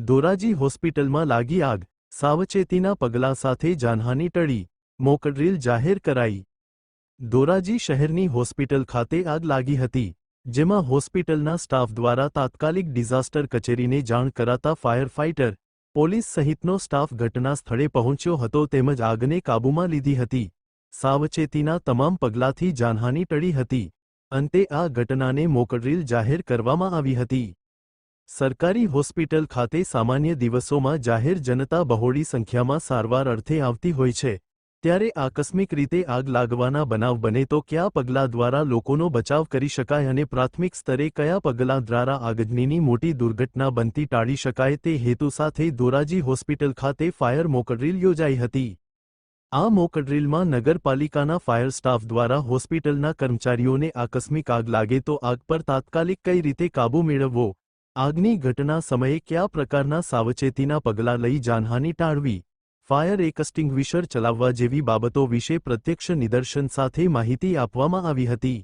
ધોરાજી હોસ્પિટલમાં લાગી આગ, સાવચેતીના પગલાં સાથે જાનહાની ટળી મોકડ્રીલ જાહેર કરાઈ. ધોરાજી શહેરની હોસ્પિટલ ખાતે આગ લાગી હતી, જેમાં હોસ્પિટલના સ્ટાફ દ્વારા તાત્કાલિક ડિઝાસ્ટર કચેરીને જાણ કરાતા ફાયર ફાઇટર પોલીસ સહિતનો સ્ટાફ ઘટના સ્થળે પહોંચ્યો હતો તેમજ આગને કાબૂમાં લીધી હતી. સાવચેતીના તમામ પગલાંથી જાનહાની ટળી હતી. અંતે આ ઘટનાને મોકડ્રીલ જાહેર કરવામાં આવી હતી. સરકારી હોસ્પિટલ ખાતે સામાન્ય દિવસોમાં જાહેર જનતા બહોળી સંખ્યામાં સારવાર અર્થે આવતી હોય છે. ત્યારે આકસ્મિક રીતે આગ લાગવાના બનાવ બને તો કયા પગલાં દ્વારા લોકોનો બચાવ કરી શકાય અને પ્રાથમિક સ્તરે કયા પગલાં દ્વારા આગજનીની મોટી દુર્ઘટના બનતી ટાળી શકાય તે હેતુ સાથે ધોરાજી હોસ્પિટલ ખાતે ફાયર મોકડ્રીલ યોજાઈ હતી. આ મોકડ્રીલમાં નગરપાલિકાના ફાયર સ્ટાફ દ્વારા હોસ્પિટલના કર્મચારીઓને આકસ્મિક આગ લાગે તો આગ પર તાત્કાલિક કઈ રીતે કાબૂ મેળવવો? આગની ઘટના સમયે કયા પ્રકારના સાવચેતીના પગલાં લઈ જાનહાની ટાળવી? ફાયર એકસ્ટિંગ્વિશર ચલાવવા જેવી બાબતો વિશે પ્રત્યક્ષ નિદર્શન સાથે માહિતી આપવામાં આવી હતી.